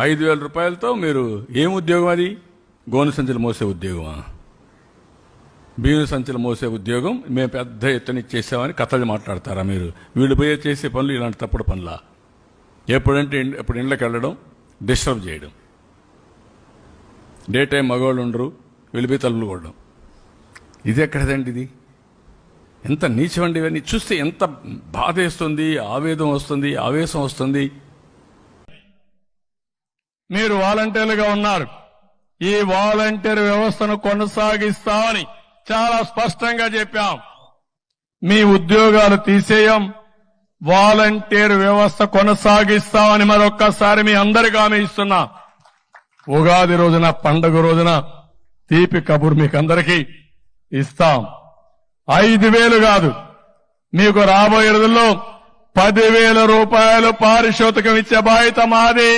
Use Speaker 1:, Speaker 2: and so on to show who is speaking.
Speaker 1: ఐదు వేల రూపాయలతో మీరు ఏం ఉద్యోగం అది? గోను సంచులు మోసే ఉద్యోగమా? బియ్యం సంచులు మోసే ఉద్యోగం? మేము పెద్ద ఎత్తున ఇచ్చేసామని కథలు మాట్లాడతారా మీరు? వీళ్ళు పోయే చేసే పనులు ఇలాంటి తప్పుడు పనులా? ఎప్పుడంటే ఎప్పుడు ఇండ్లకు వెళ్ళడం డిస్టర్బ్ చేయడం. డే టైం మగవాళ్ళు ఉండరు వెళ్ళిపోయి తలుపులు కొట్టడం. ఇది ఎక్కడదండి ఇది? ఎంత నీచమండి ఇవన్నీ. చూస్తే ఎంత బాధ వేస్తుంది ఆవేదం వస్తుంది ఆవేశం వస్తుంది.
Speaker 2: మీరు వాలంటీర్లుగా ఉన్నారు. ఈ వాలంటీర్ వ్యవస్థను కొనసాగిస్తామని చాలా స్పష్టంగా చెప్పాం. మీ ఉద్యోగాలు తీసేయం వాలంటీర్ వ్యవస్థ కొనసాగిస్తామని మరొక్కసారి మీ అందరికీ ఆమె ఇస్తున్నా. ఉగాది రోజున పండుగ రోజున తీపి కబుర్ మీకు అందరికీ ఇస్తాం. ఐదు వేలు కాదు. మీకు రాబోయే రోజుల్లో పదివేల రూపాయలు పారిశోతకం ఇచ్చే బాధ్యత మాది.